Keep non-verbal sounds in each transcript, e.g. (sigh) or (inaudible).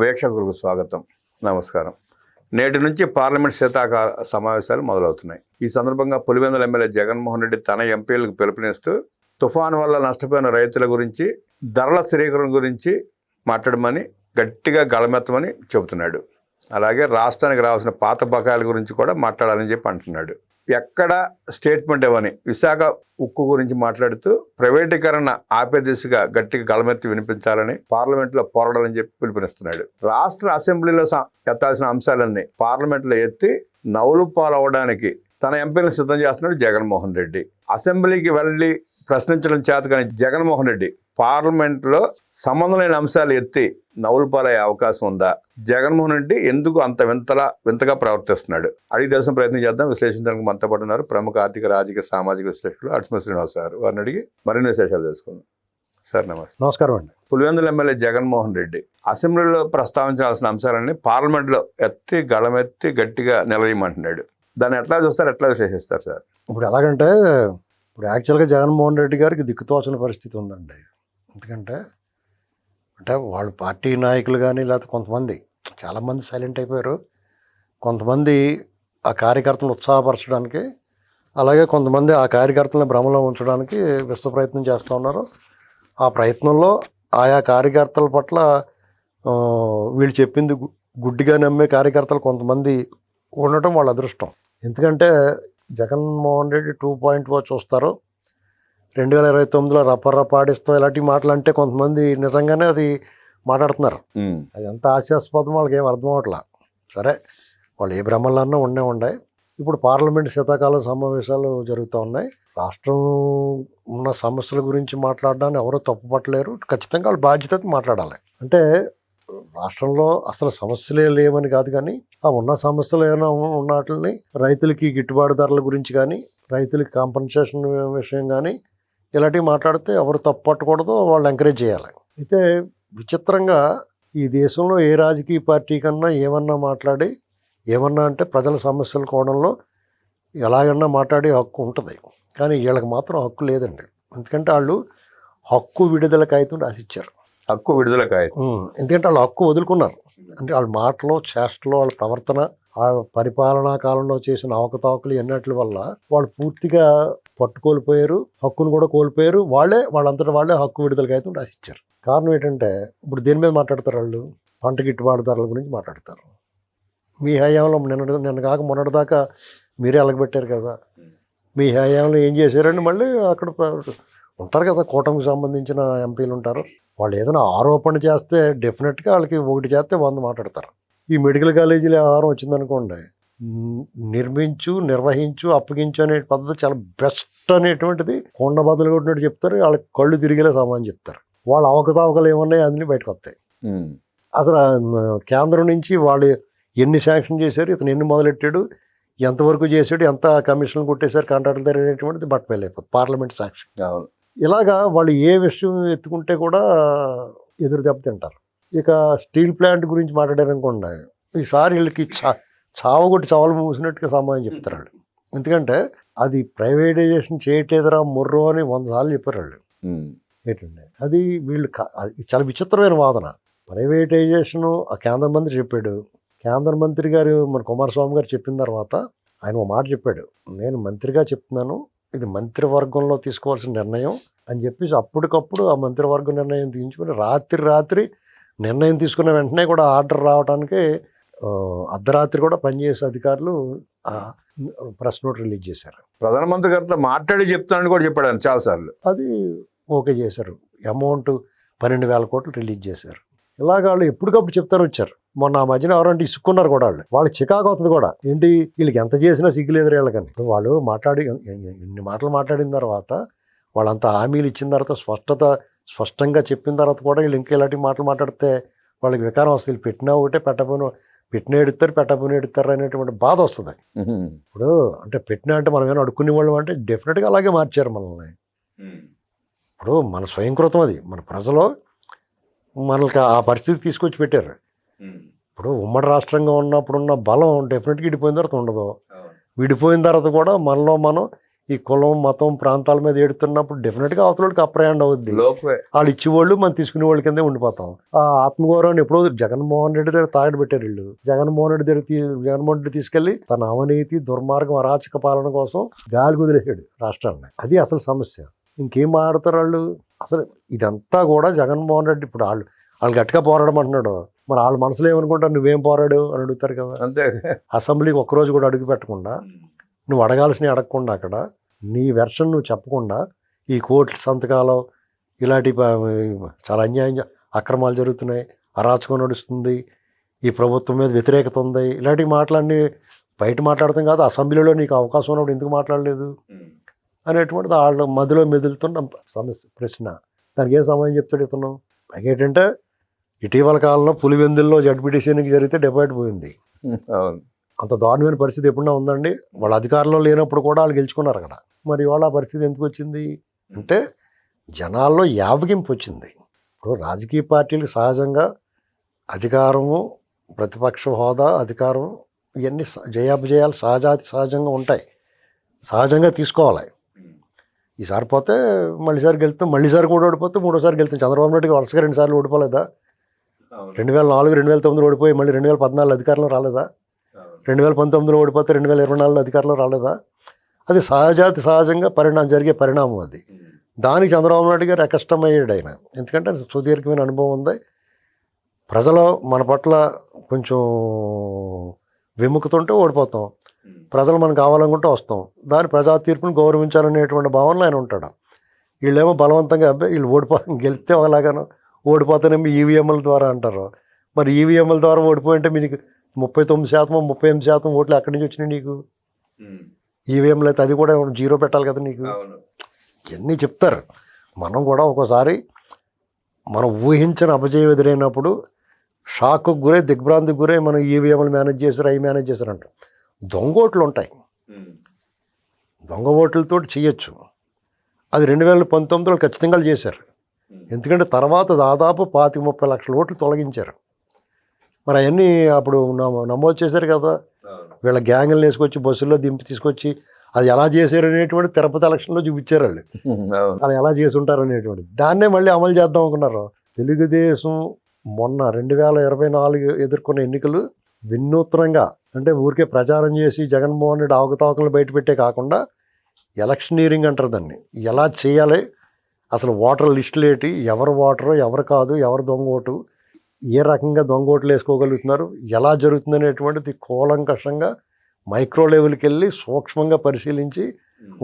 వీక్షకులకు స్వాగతం. నమస్కారం. నేటి నుంచి పార్లమెంట్ శీతాకాల సమావేశాలు మొదలవుతున్నాయి. ఈ సందర్భంగా పులివెందుల ఎమ్మెల్యే జగన్మోహన్ రెడ్డి తన ఎంపీలకు పిలుపునిస్తూ తుఫాను వల్ల నష్టపోయిన రైతుల గురించి ధరల స్థిరీకరణ గురించి మాట్లాడమని గట్టిగా గళమెత్తమని చెబుతున్నాడు. అలాగే రాష్ట్రానికి రావాల్సిన పాత బకాయిల గురించి కూడా మాట్లాడాలని చెప్పి అంటున్నాడు. ఎక్కడ స్టేట్మెంట్ ఇవ్వని. విశాఖ ఉక్కు గురించి మాట్లాడుతూ ప్రైవేటీకరణ ఆపే దిశగా గట్టిగా గళమెత్తి వినిపించాలని పార్లమెంట్లో పోరాడాలని చెప్పి పిలుపునిస్తున్నాడు. రాష్ట్ర అసెంబ్లీలో స- ఎత్తాల్సిన అంశాలన్నీ పార్లమెంట్లో ఎత్తి నవ్వులు పాలవడానికి తన ఎంపీలను సిద్ధం చేస్తున్నాడు జగన్మోహన్ రెడ్డి. అసెంబ్లీకి వెళ్ళి ప్రశ్నించడం చేత కానీ జగన్మోహన్ రెడ్డి పార్లమెంట్లో సంబంధం లేని అంశాలు ఎత్తి నవ్వులు పాలయ్యే అవకాశం ఉందా? జగన్మోహన్ రెడ్డి ఎందుకు అంత వింతలా వింతగా ప్రవర్తిస్తున్నాడు? అడిగి తెలిసిన ప్రయత్నం చేద్దాం. విశ్లేషించడానికి మనతో పాటు ఉన్నారు ప్రముఖ ఆర్థిక రాజకీయ సామాజిక విశ్లేషకులు అట్మ శ్రీనివాస్ గారు వారిని అడిగి మరిన్ని విశేషాలు తెలుసుకుందాం. సార్ నమస్తే. నమస్కారం అండి. పులివెందుల ఎమ్మెల్యే జగన్మోహన్ రెడ్డి అసెంబ్లీలో ప్రస్తావించాల్సిన అంశాలన్నీ పార్లమెంట్లో ఎత్తి గళమెత్తి గట్టిగా నిలదీయమంటున్నాడు. దాన్ని ఎట్లా చూస్తారు? ఎట్లా విశ్లేషిస్తారు సార్? ఇప్పుడు ఎలాగంటే ఇప్పుడు యాక్చువల్గా జగన్మోహన్ రెడ్డి గారికి దిక్కుతోచని పరిస్థితి ఉందండి. ఎందుకంటే అంటే వాళ్ళ పార్టీ నాయకులు కానీ లేకపోతే కొంతమంది చాలామంది సైలెంట్ అయిపోయారు. కొంతమంది ఆ కార్యకర్తలను ఉత్సాహపరచడానికి అలాగే కొంతమంది ఆ కార్యకర్తలను భ్రమలో ఉంచడానికి విశ్వ ప్రయత్నం చేస్తూ ఉన్నారు. ఆ ప్రయత్నంలో ఆయా కార్యకర్తల పట్ల వీళ్ళు చెప్పింది గుడ్డిగా నమ్మే కార్యకర్తలు కొంతమంది ఉండటం వాళ్ళ అదృష్టం. ఎందుకంటే Jaganmohan Reddy two point O చూస్తారు. రెండు వేల ఇరవై తొమ్మిదిలో రప్పర్ర పాడిస్తాం ఇలాంటి మాటలు అంటే కొంతమంది నిజంగానే అది మాట్లాడుతున్నారు. అది ఎంత హాస్యాస్పదం వాళ్ళకి ఏం అర్థం అవట్లా సరే వాళ్ళు ఏ భ్రమలన్నా ఉండే ఉన్నాయి ఇప్పుడు పార్లమెంట్ శీతాకాల సమావేశాలు జరుగుతూ ఉన్నాయి. రాష్ట్రం ఉన్న సమస్యల గురించి మాట్లాడడాన్ని ఎవరూ తప్పుపట్టలేరు. ఖచ్చితంగా వాళ్ళ బాధ్యత మాట్లాడాలి. అంటే రాష్ట్రంలో అసలు సమస్యలే లేవని కాదు కానీ ఆ ఉన్న సమస్యలు ఏమైనా ఉన్న వాటిని రైతులకి గిట్టుబాటు ధరల గురించి కానీ రైతులకి కాంపన్సేషన్ విషయం కానీ ఇలాంటివి మాట్లాడితే ఎవరు తప్పు పట్టకూడదు వాళ్ళు ఎంకరేజ్ చేయాలి. అయితే విచిత్రంగా ఈ దేశంలో ఏ రాజకీయ పార్టీ కన్నా ఏమన్నా మాట్లాడి ఏమన్నా అంటే ప్రజల సమస్యల కోణంలో ఎలాగన్నా మాట్లాడే హక్కు ఉంటుంది. కానీ వీళ్ళకి మాత్రం హక్కు లేదండి. ఎందుకంటే వాళ్ళు హక్కు విడుదల కాగితం రాసిచ్చారు హక్కు విడుదల ఉమ్, ఎందుకంటే వాళ్ళు హక్కు వదులుకున్నారు. అంటే వాళ్ళ మాటలు చేష్టలు వాళ్ళ ప్రవర్తన ఆ పరిపాలనా కాలంలో చేసిన అవకతవకలు ఎన్నట్ల వల్ల వాళ్ళు పూర్తిగా పట్టు కోల్పోయారు హక్కును కూడా కోల్పోయారు. వాళ్ళే వాళ్ళంతటా వాళ్ళే హక్కు విడుదల కాగితం రాసిచ్చారు. కారణం ఏంటంటే ఇప్పుడు దేని మీద మాట్లాడతారు వాళ్ళు? పంట గిట్టుబాటు ధరల గురించి మాట్లాడతారు. మీ హయాంలో నిన్న నిన్న కాక మొన్నటిదాకా మీరే అలగబెట్టారు కదా. మీ హయాంలో ఏం చేశారండి మళ్ళీ? అక్కడ ఉంటారు కదా కూటమికి సంబంధించిన ఎంపీలు ఉంటారు. వాళ్ళు ఏదైనా ఆరోపణ చేస్తే డెఫినెట్గా వాళ్ళకి ఒకటి చేస్తే వంద మాట్లాడతారు. ఈ మెడికల్ కాలేజీలో వ్యవహారం వచ్చిందనుకోండి నిర్మించు నిర్వహించు అప్పగించు అనే పద్ధతి చాలా బెస్ట్ అనేటువంటిది కొండ బదులు కొట్టినట్టు చెప్తారు వాళ్ళకి కళ్ళు తిరిగేలా సామాన్ చెప్తారు. వాళ్ళ అవకతవకలు ఏమన్నాయి అన్నీ బయటకు వస్తాయి. అసలు కేంద్రం నుంచి వాళ్ళు ఎన్ని శాంక్షన్ చేశారు ఇతను ఎన్ని మొదలెట్టాడు ఎంతవరకు చేశాడు ఎంత కమిషన్ కొట్టేశారు కాంట్రాక్టుల దగ్గర అనేటువంటిది బట్టబయలైపోతుంది పార్లమెంట్ సాక్షి అవును. ఇలాగా వాళ్ళు ఏ విషయం ఎత్తుకుంటే కూడా ఎదురు దెబ్బ తింటారు. ఇక స్టీల్ ప్లాంట్ గురించి మాట్లాడారనుకోండి ఈసారి వీళ్ళకి చా చావగొట్టి చావలు మూసినట్టుగా సమాధానం చెప్తారు వాళ్ళు ఎందుకంటే అది ప్రైవేటైజేషన్ చేయట్లేదురా ముర్రో అని వంద సార్లు చెప్పారు వాళ్ళు ఏంటండి అది వీళ్ళు చాలా విచిత్రమైన వాదన. ప్రైవేటైజేషను ఆ కేంద్ర మంత్రి చెప్పాడు. కేంద్ర మంత్రి గారు మన కుమారస్వామి గారు చెప్పిన తర్వాత ఆయన ఒక మాట చెప్పాడు. నేను మంత్రిగా చెప్తున్నాను ఇది మంత్రివర్గంలో తీసుకోవాల్సిన నిర్ణయం అని చెప్పేసి అప్పటికప్పుడు ఆ మంత్రివర్గ నిర్ణయం తీసుకుని రాత్రి రాత్రి నిర్ణయం తీసుకున్న వెంటనే కూడా ఆర్డర్ రావడానికి అర్ధరాత్రి కూడా పనిచేసే అధికారులు ప్రెస్ నోట్ రిలీజ్ చేశారు. ప్రధానమంత్రి గారితో మాట్లాడి చెప్తానని కూడా చెప్పాడు చాలాసార్లు అది ఓకే చేశారు. అమౌంట్ పన్నెండు వేల కోట్లు రిలీజ్ చేశారు. ఇలాగ వాళ్ళు ఎప్పటికప్పుడు చెప్తారు వచ్చారు. మొన్న ఆ మధ్యన ఎవరంటే ఇసుక్కున్నారు కూడా వాళ్ళు. వాళ్ళకి చికాకు అవుతుంది కూడా. ఏంటి వీళ్ళకి ఎంత చేసినా సిగ్గులేదు వీళ్ళకని. వాళ్ళు మాట్లాడి ఇన్ని మాటలు మాట్లాడిన తర్వాత వాళ్ళంతా హామీలు ఇచ్చిన తర్వాత స్పష్టత స్పష్టంగా చెప్పిన తర్వాత కూడా వీళ్ళు ఇంకా ఇలాంటి మాటలు మాట్లాడితే వాళ్ళకి వికారం వస్తుంది. వీళ్ళు పెట్టినా ఒకటే పెట్టబోను పెట్టిన ఎడుతారు పెట్టబోని ఎడుతారు అనేటువంటి బాధ వస్తుంది. ఇప్పుడు అంటే పెట్టిన అంటే మనం ఏమైనా అడుక్కునే వాళ్ళం అంటే డెఫినెట్గా అలాగే మార్చారు మనల్ని. ఇప్పుడు మన స్వయంకృతం అది. మన ప్రజలు మనకి ఆ పరిస్థితి తీసుకొచ్చి పెట్టారు. ఇప్పుడు ఉమ్మడి రాష్ట్రంగా ఉన్నప్పుడు ఉన్న బలం డెఫినెట్గా విడిపోయిన తర్వాత ఉండదు. విడిపోయిన తర్వాత కూడా మనలో మనం ఈ కులం మతం ప్రాంతాల మీద ఏడుతున్నప్పుడు డెఫినెట్గా అవతలకి అప్రయాండ్ అవుద్ది. వాళ్ళు ఇచ్చేవాళ్ళు మనం తీసుకునే వాళ్ళ కిందే ఉండిపోతాం. ఆ ఆత్మగౌరవాన్ని ఎప్పుడో జగన్మోహన్ రెడ్డి దగ్గర తాగడి పెట్టారు వీళ్ళు. జగన్మోహన్ రెడ్డి దగ్గర జగన్మోహన్ రెడ్డి తీసుకెళ్ళి తన అవినీతి దుర్మార్గం అరాచక పాలన కోసం గాలి కుదిలేసాడు రాష్ట్రాన్ని. అది అసలు సమస్య. ఇంకేం మాట్లాడతారు వాళ్ళు? అసలు ఇదంతా కూడా జగన్మోహన్ రెడ్డి ఇప్పుడు వాళ్ళు వాళ్ళు గట్టిగా పోరాడడం అంటున్నాడు మరి వాళ్ళ మనసులో ఏమనుకుంటారు? నువ్వేం పోరాడు అని అడుగుతారు కదా. అంతే. అసెంబ్లీకి ఒక్కరోజు కూడా అడుగు పెట్టకుండా నువ్వు అడగాల్సినవి అడగకుండా అక్కడ నీ వెర్షన్ నువ్వు చెప్పకుండా ఈ కోర్టు సంతకాలు ఇలాంటి చాలా అన్యాయం అక్రమాలు జరుగుతున్నాయి అరాచకం నడుస్తుంది ఈ ప్రభుత్వం మీద వ్యతిరేకత ఉంది ఇలాంటి మాటలన్నీ బయట మాట్లాడతాం కాదు అసెంబ్లీలో నీకు అవకాశం ఉన్నప్పుడు ఎందుకు మాట్లాడలేదు? అనేటువంటిది వాళ్ళ మధ్యలో మెదులుతున్న సమస్య ప్రశ్న. దానికి ఏం సమయం చెప్తాడు ఇతను? పైగా ఏంటంటే ఇటీవల కాలంలో పులివెందుల్లో జడ్పీటీసీకి జరిగితే డిపాయిట్ పోయింది. (laughs) అవును. అంత దారుణమైన పరిస్థితి ఎప్పుడన్నా ఉందండి? వాళ్ళ అధికారంలో లేనప్పుడు కూడా వాళ్ళు గెలుచుకున్నారు అక్కడ మరి ఇవాళ పరిస్థితి ఎందుకు వచ్చింది? అంటే జనాల్లో యావగింపు వచ్చింది. ఇప్పుడు రాజకీయ పార్టీలకు సహజంగా అధికారము ప్రతిపక్ష హోదా అధికారం ఇవన్నీ స- జయాపజయాలు సహజాతి సహజంగా ఉంటాయి. సహజంగా తీసుకోవాలి. ఈసారి పోతే మళ్ళీసారి గెలుస్తాం మళ్ళీసారి కూడా ఓడిపోతే మూడోసారి గెలుస్తాం చంద్రబాబు నాయుడుకి వరుసగా రెండు సార్లు ఓడిపోలేదా? రెండు వేల నాలుగు రెండు వేల తొమ్మిది ఓడిపోయి మళ్ళీ రెండు వేల పద్నాలుగు అధికారంలో రాలేదా? రెండు వేల పంతొమ్మిదిలో ఓడిపోతే రెండు వేల ఇరవై నాలుగులో అధికారంలో రాలేదా? అది సహజాతి సహజంగా పరిణామం జరిగే పరిణామం అది. దానికి చంద్రబాబు నాయుడు గారు అకష్టమయ్యాడు ఆయన. ఎందుకంటే సుదీర్ఘమైన అనుభవం ఉంది. ప్రజలు మన పట్ల కొంచెం విముఖతుంటే ఓడిపోతాం. ప్రజలు మనకు కావాలనుకుంటే వస్తాం. దాని ప్రజా తీర్పుని గౌరవించాలనేటువంటి భావనలో ఆయన ఉంటాడు. వీళ్ళేమో బలవంతంగా అబ్బాయి వీళ్ళు ఓడిపో గెలిస్తే ఒకలాగాను ఓడిపోతానేమో ఈవీఎంల ద్వారా అంటారు. మరి ఈవీఎంల ద్వారా ఓడిపోయింటే మీకు ముప్పై తొమ్మిది శాతం ముప్పై ఎనిమిది శాతం ఓట్లు ఎక్కడి నుంచి వచ్చినాయి నీకు? ఈవీఎంలు అయితే అది కూడా జీరో పెట్టాలి కదా నీకు? ఇవన్నీ చెప్తారు. మనం కూడా ఒక్కోసారి మనం ఊహించిన అపజయం ఎదురైనప్పుడు షాక్కు గురై దిగ్భ్రాంతికి గురై మనం ఈవీఎంలు మేనేజ్ చేశారు అవి మేనేజ్ చేశారు అంటాం. దొంగ ఓట్లు ఉంటాయి. దొంగ ఓట్లతో చేయొచ్చు. అది రెండు వేల పంతొమ్మిదిలో ఖచ్చితంగా చేశారు. ఎందుకంటే తర్వాత దాదాపు పాతిక ముప్పై లక్షల ఓట్లు తొలగించారు. మరి అవన్నీ అప్పుడు నమో- నమోదు చేశారు కదా. వీళ్ళ గ్యాంగులు వేసుకొచ్చి బస్సుల్లో దింపి తీసుకొచ్చి అది ఎలా చేశారు అనేటువంటి తిరుపతి ఎలక్షన్లో చూపించారు వాళ్ళు. అలా ఎలా చేసి ఉంటారు అనేటువంటిది. దాన్నే మళ్ళీ అమలు చేద్దాం అనుకున్నారు. తెలుగుదేశం మొన్న రెండు వేల ఇరవై నాలుగు ఎదుర్కొన్న ఎన్నికలు వినూత్నంగా అంటే ఊరికే ప్రచారం చేసి జగన్మోహన్ రెడ్డి అవకతవకలు బయటపెట్టే కాకుండా ఎలక్షనీరింగ్ అంటారు దాన్ని. ఎలా చేయాలి? అసలు ఓటర్ లిస్టులు ఏంటి ఎవరు ఓటరు ఎవరు కాదు ఎవరు దొంగ ఓటు ఏ రకంగా దొంగ ఓట్లు వేసుకోగలుగుతున్నారు ఎలా జరుగుతుంది అనేటువంటిది కూలంకషంగా మైక్రో లెవెల్కి వెళ్ళి సూక్ష్మంగా పరిశీలించి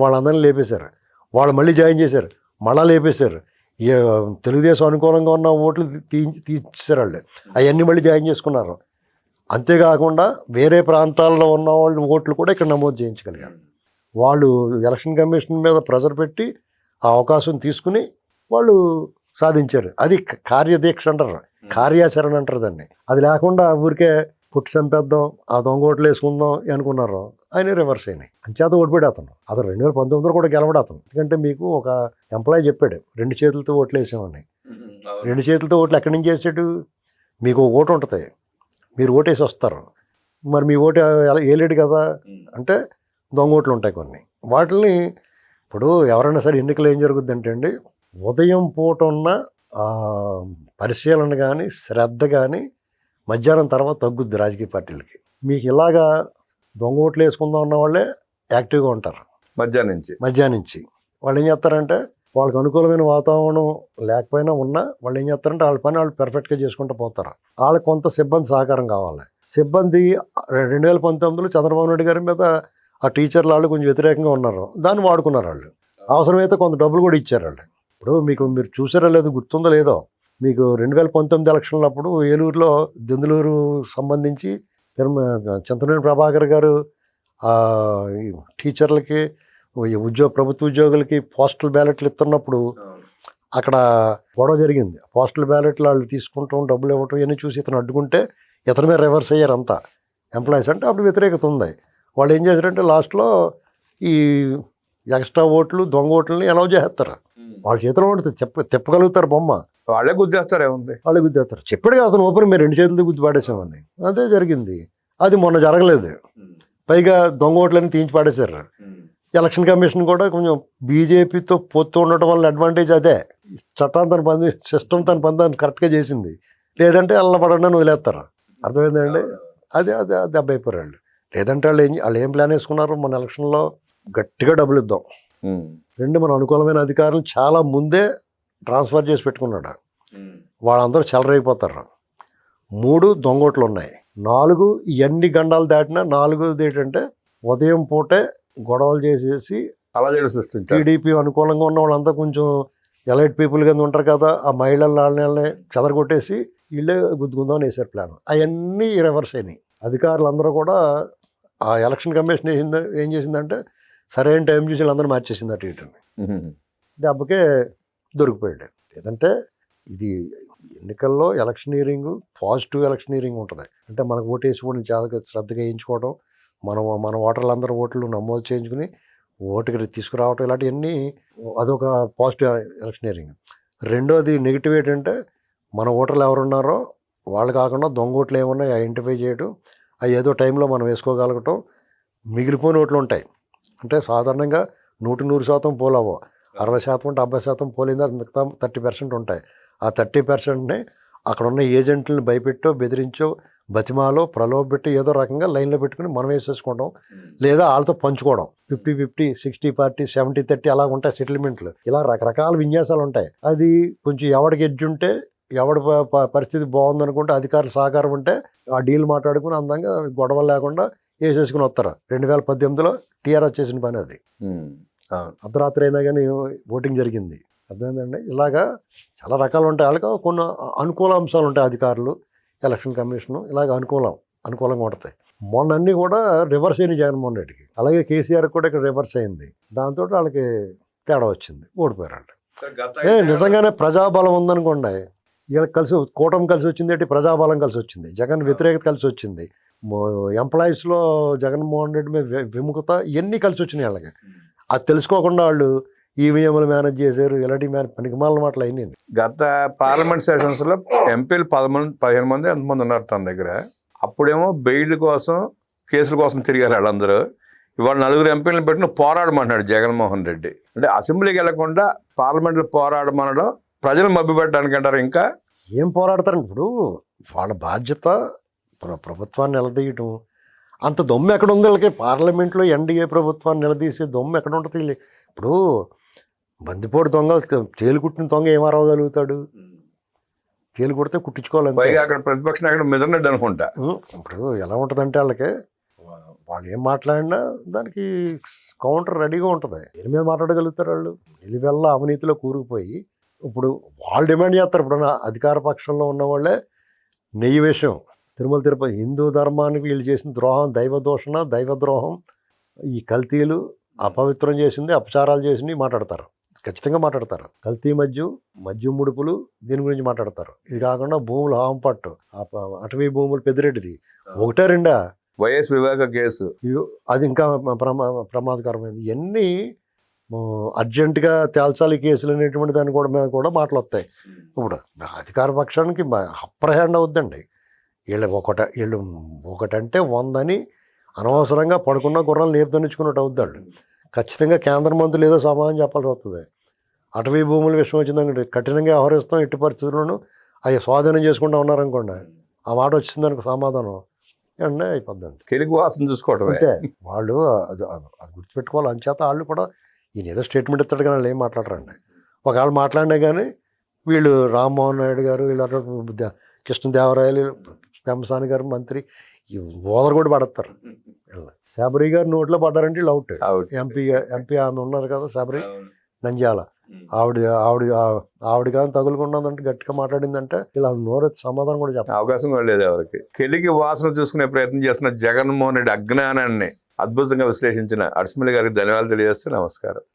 వాళ్ళందరినీ లేపేశారు. వాళ్ళు మళ్ళీ జాయిన్ చేశారు మళ్ళా లేపేశారు. తెలుగుదేశం అనుకూలంగా ఉన్న ఓట్లు తీయించి తీసేశారు వాళ్ళు. అవన్నీ మళ్ళీ జాయిన్ చేసుకున్నారు. అంతేకాకుండా వేరే ప్రాంతాల్లో ఉన్న వాళ్ళు ఓట్లు కూడా ఇక్కడ నమోదు చేయించగలిగారు. వాళ్ళు ఎలక్షన్ కమిషన్ మీద ప్రెజర్ పెట్టి ఆ అవకాశం తీసుకుని వాళ్ళు సాధించారు. అది కార్యదీక్ష అంటారు. కార్యాచరణ అంటారు దాన్ని. అది లేకుండా ఊరికే పుట్టి చంపేద్దాం ఆ దొంగ ఓట్లు వేసుకుందాం అనుకున్నారు ఆయన రివర్స్ అయినాయి. అంచేత ఓడిపోయాడు అతను అతను రెండు వేల పంతొమ్మిదిలో కూడా గెలవడు అతను ఎందుకంటే మీకు ఒక ఎంప్లాయీ చెప్పాడు రెండు చేతులతో ఓట్లు వేసామని. రెండు చేతులతో ఓట్లు ఎక్కడి నుంచి వేసాడు? మీకు ఓటు ఉంటుంది. మీరు ఓటేసి వస్తారు. మరి మీ ఓటు ఎలా వేయలేడు కదా? అంటే దొంగ ఓట్లు ఉంటాయి కొన్ని. వాటిని ఇప్పుడు ఎవరైనా సరే ఎన్నికలు ఏం జరుగుద్ది అంటే అండి ఉదయం పూట ఉన్న పరిశీలన కానీ శ్రద్ధ కానీ మధ్యాహ్నం తర్వాత తగ్గుద్ది రాజకీయ పార్టీలకి. మీకు ఇలాగా దొంగ ఓట్లు వేసుకుందాం ఉన్న వాళ్ళే యాక్టివ్గా ఉంటారు. మధ్యాహ్నం నుంచి. మధ్యాహ్నం నుంచి. వాళ్ళు ఏం చేస్తారంటే వాళ్ళకి అనుకూలమైన వాతావరణం లేకపోయినా ఉన్నా వాళ్ళు ఏం చేస్తారంటే వాళ్ళ పని వాళ్ళు పెర్ఫెక్ట్గా చేసుకుంటూ పోతారు. వాళ్ళకి కొంత సిబ్బంది సహకారం కావాలి. సిబ్బంది రెండు వేల పంతొమ్మిదిలో చంద్రబాబు నాయుడు గారి మీద ఆ టీచర్లు వాళ్ళు కొంచెం వ్యతిరేకంగా ఉన్నారు. దాన్ని వాడుకున్నారు వాళ్ళు. అవసరమైతే కొంత డబ్బులు కూడా ఇచ్చారు వాళ్ళు. ఇప్పుడు మీకు మీరు చూసారో లేదో గుర్తుందో లేదో మీకు రెండు వేల పంతొమ్మిది ఎలక్షన్లప్పుడు ఏలూరులో దెందులూరు సంబంధించి చింతనేని ప్రభాకర్ గారు టీచర్లకి ఉద్యోగ ప్రభుత్వ ఉద్యోగులకి పోస్టల్ బ్యాలెట్లు ఇస్తున్నప్పుడు అక్కడ గొడవ జరిగింది. పోస్టల్ బ్యాలెట్లు వాళ్ళు తీసుకుంటాం డబ్బులు ఇవ్వటం ఇవన్నీ చూసి ఇతను అడ్డుకుంటే ఇతని మీద రివర్స్ అయ్యారు అంతా. ఎంప్లాయీస్ అంటే అప్పుడు వ్యతిరేకత ఉంది. వాళ్ళు ఏం చేశారంటే లాస్ట్లో ఈ ఎక్స్ట్రా ఓట్లు దొంగ ఓట్లని అలౌ చేస్తారు వాళ్ళ చేతిలో ఉంటుంది చెప్ప తిప్పగలుగుతారు బొమ్మ. వాళ్ళే గుద్దేస్తారు ఏముంది? వాళ్ళు గుద్దేస్తారు. చెప్పాడు కదా అతను ఓపెన్ మీరు రెండు చేతులతో గుద్ది పాడేసామని. అదే జరిగింది. అది మొన్న జరగలేదు. పైగా దొంగ ఓట్లని తీయించి పాడేశారు. ఎలక్షన్ కమిషన్ కూడా కొంచెం బీజేపీతో పొత్తు ఉండటం వల్ల అడ్వాంటేజ్ అదే. చట్టం తన పని సిస్టమ్ తన పని దాన్ని కరెక్ట్గా చేసింది. లేదంటే అల్లపడండి అని వదిలేస్తారు. అర్థమైందండి? అదే అదే దెబ్బ అయిపోయారు వాళ్ళు లేదంటే వాళ్ళు ఏం వాళ్ళు ఏం ప్లాన్ వేసుకున్నారు? మన ఎలక్షన్లో గట్టిగా డబ్బులు ఇద్దాం. రెండు మన అనుకూలమైన అధికారులు చాలా ముందే ట్రాన్స్ఫర్ చేసి పెట్టుకున్నాడు. వాళ్ళందరూ చెలరైపోతారు మూడు దొంగోట్లు ఉన్నాయి నాలుగు ఎన్ని గండాలు దాటినా నాలుగోది ఏంటంటే ఉదయం పూటే గొడవలు చేసేసి అలజడి సృష్టించారు. టీడీపీ అనుకూలంగా ఉన్న వాళ్ళంతా కొంచెం ఎలైట్ పీపుల్ కింద ఉంటారు కదా ఆ మహిళల వాళ్ళని చెదరగొట్టేసి వీళ్ళే గుద్దుకుందామని వేశారు ప్లాన్. అవన్నీ రివర్స్ అయినాయి. అధికారులు అందరూ కూడా ఆ ఎలక్షన్ కమిషన్ వేసింది ఏం చేసిందంటే సరైన టైం చూసి వీళ్ళందరూ మార్చేసింది అటు ఇటు. దెబ్బకే దొరికిపోయాడు. లేదంటే ఇది ఎన్నికల్లో ఎలక్షనీరింగ్ పాజిటివ్ ఎలక్షనీరింగ్ ఉంటుంది. అంటే మనకు ఓటేసి ఓడిని చాలా శ్రద్ధగా వేయించుకోవడం మనం మన ఓటర్లందరూ ఓట్లు నమోదు చేయించుకుని ఓటుకి తీసుకురావటం ఇలాంటివన్నీ అదొక పాజిటివ్ ఎలక్షనీరింగ్ రెండోది నెగిటివ్ ఏంటంటే మన ఓటర్లు ఎవరున్నారో వాళ్ళు కాకుండా దొంగ ఓట్లు ఏమున్నాయి ఐడెంటిఫై చేయడం అవి ఏదో టైంలో మనం వేసుకోగలగటం మిగిలిపోయిన ఓట్లు ఉంటాయి. అంటే సాధారణంగా నూటి నూరు శాతం పోలవో అరవై శాతం అంటే డెబ్బై శాతం పోలిందా మిగతా థర్టీ పర్సెంట్ ఉంటాయి. ఆ థర్టీ పర్సెంట్ని అక్కడ ఉన్న ఏజెంట్లను భయపెట్టో బెదిరించో బతిమాలో ప్రలోభపెట్టి ఏదో రకంగా లైన్లో పెట్టుకుని మనం వేసేసుకోవడం లేదా వాళ్ళతో పంచుకోవడం. Fifty fifty sixty forty seventy thirty అలా ఉంటాయి సెటిల్మెంట్లు. ఇలా రకరకాల విన్యాసాలు ఉంటాయి. అది కొంచెం ఎవడికి ఎడ్జ్ ఉంటే ఎవడి పరిస్థితి బాగుందనుకుంటే అధికారుల సహకారం ఉంటే ఆ డీల్ మాట్లాడుకుని అందంగా గొడవ లేకుండా వేసేసుకుని వస్తారు? రెండు వేల పద్దెనిమిదిలో టీఆర్ఎస్ చేసిన పని అది. అర్ధరాత్రి అయినా కానీ ఓటింగ్ జరిగింది. అర్థమైందండి? ఇలాగా చాలా రకాలు ఉంటాయి. వాళ్ళకి కొన్ని అనుకూల అంశాలు ఉంటాయి అధికారులు ఎలక్షన్ కమిషను ఇలాగ అనుకూలం అనుకూలంగా ఉంటాయి. మొన్న అన్నీ కూడా రివర్స్ అయినాయి జగన్మోహన్ రెడ్డికి. అలాగే కేసీఆర్ కూడా ఇక్కడ రివర్స్ అయింది. దాంతో వాళ్ళకి తేడా వచ్చింది. ఓడిపోయారు వాళ్ళు ఏ నిజంగానే ప్రజాబలం ఉందనుకోండి. వీళ్ళకి కలిసి కూటమి కలిసి వచ్చింది ఏంటి? ప్రజాబలం కలిసి వచ్చింది. జగన్ వ్యతిరేకత కలిసి వచ్చింది. ఎంప్లాయీస్లో జగన్మోహన్ రెడ్డి మీద విముఖత ఇవన్నీ కలిసి వచ్చినాయి వాళ్ళకి అది తెలుసుకోకుండా వాళ్ళు ఈవీఎంలు మేనేజ్ చేశారు ఇలాంటి మేన పనికిమాల మాటలు అయినాయి. గత పార్లమెంట్ సెషన్స్లో ఎంపీలు పదమంది పదిహేను మంది ఎంతమంది ఉన్నారు తన దగ్గర. అప్పుడేమో బెయిల్ కోసం కేసుల కోసం తిరిగారు వాళ్ళందరూ. ఇవాళ నలుగురు ఎంపీలను పెట్టిన పోరాడమన్నాడు జగన్మోహన్ రెడ్డి. అంటే అసెంబ్లీకి వెళ్ళకుండా పార్లమెంట్లో పోరాడమనడం ప్రజలు మభ్యపెట్టడానికి అంటారు ఇంకా? ఏం పోరాడతారు ఇప్పుడు? వాళ్ళ బాధ్యత ప్ర- ప్రభుత్వాన్ని నిలదీయటం. అంత దొమ్ము ఎక్కడ ఉంది వీళ్ళకి పార్లమెంట్లో ఎన్డీఏ ప్రభుత్వాన్ని నిలదీసే దొమ్ము ఎక్కడ ఉంటుంది? ఇప్పుడు బందిపోటు దొంగ తేలు కుట్టిన దొంగ ఏం అరవగలుగుతాడు తేలు కుడితే కుట్టించుకోవాలంతే. పైగా అక్కడ ప్రతిపక్ష నాయకుడు మిజర్నెడ్ అనుకుంటా. ఇప్పుడు ఎలా ఉంటుందంటే వాళ్ళకి వాళ్ళు ఏం మాట్లాడినా దానికి కౌంటర్ రెడీగా ఉంటుంది. దేని మీద మాట్లాడగలుగుతారు వాళ్ళు? నిలువెల్ల అవినీతిలో కూరుకుపోయి ఇప్పుడు వాళ్ళు డిమాండ్ చేస్తారు. ఇప్పుడు అధికార పక్షంలో ఉన్న వాళ్ళే నెయ్యి విషయం తిరుమల తిరుపతి హిందూ ధర్మానికి వీళ్ళు చేసిన ద్రోహం దైవ దూషణ దైవ ద్రోహం ఈ కల్తీలు అపవిత్రం చేసింది అపచారాలు చేసింది మాట్లాడతారు. ఖచ్చితంగా మాట్లాడతారు. కల్తీ మద్యం మద్యం ముడుపులు దీని గురించి మాట్లాడతారు. ఇది కాకుండా భూములు హాంపట్టు అటవీ భూములు పెద్దిరెడ్డిది ఒకటే రెండా? YS Viveka case. అది ఇంకా ప్రమా ప్రమాదకరమైనది ఇవన్నీ అర్జెంటుగా తేల్చాలి కేసులు అనేటువంటి దాని కూడా మీద కూడా మాటలు వస్తాయి ఇప్పుడు అధికార పక్షానికి అప్పర్ హ్యాండ్ అవుద్దండి. వీళ్ళు ఒకట వీళ్ళు ఒకటంటే వందని అనవసరంగా పడుకున్న గుర్రాలు నేర్పనిచ్చుకున్నట్టు అవుద్ది వాళ్ళు. ఖచ్చితంగా కేంద్ర మంత్రులు ఏదో సమాధానం చెప్పాల్సి వస్తుంది. అటవీ భూముల విషయం వచ్చిందంటే కఠినంగా వ్యవహరిస్తాం ఎట్టి పరిస్థితుల్లోనూ. అవి స్వాధీనం చేసుకుంటా ఉన్నారనుకోండి. ఆ మాట వచ్చింది దానికి సమాధానం. వెంటనే అయిపోద్ది. కెలికి వాసన చూసుకోవటమే. అంతే. వాళ్ళు అది అది గుర్తుపెట్టుకోవాలి. అంచేత వాళ్ళు కూడా ఈయన ఏదో స్టేట్మెంట్ ఇస్తాడు కానీ వాళ్ళు ఏం మాట్లాడరండి. ఒకవేళ మాట్లాడినా కానీ వీళ్ళు రామ్మోహన్ నాయుడు గారు వీళ్ళ కృష్ణదేవరాయలు పెంపసాని గారు మంత్రి ఈ ఓదరు కూడా పడతారు శబరి గారు నోట్లో పడ్డారంటే వీళ్ళు అవుట్. ఎంపీ ఎంపీ ఆమె ఉన్నారు కదా శబరి నంద్యాల. ఆవిడ ఆవిడ ఆవిడ కానీ తగులుకున్నదంటే గట్టిగా మాట్లాడిందంటే ఇలా నోరెత్తి సమాధానం కూడా చెప్పాలి అవకాశం కూడా లేదు ఎవరికి. కెలికి వాసన చూసుకునే ప్రయత్నం చేస్తున్న జగన్మోహన్ రెడ్డి అజ్ఞానాన్ని అద్భుతంగా విశ్లేషించిన అడ్స్మిల్ గారికి ధన్యవాదాలు తెలియజేస్తూ నమస్కారం.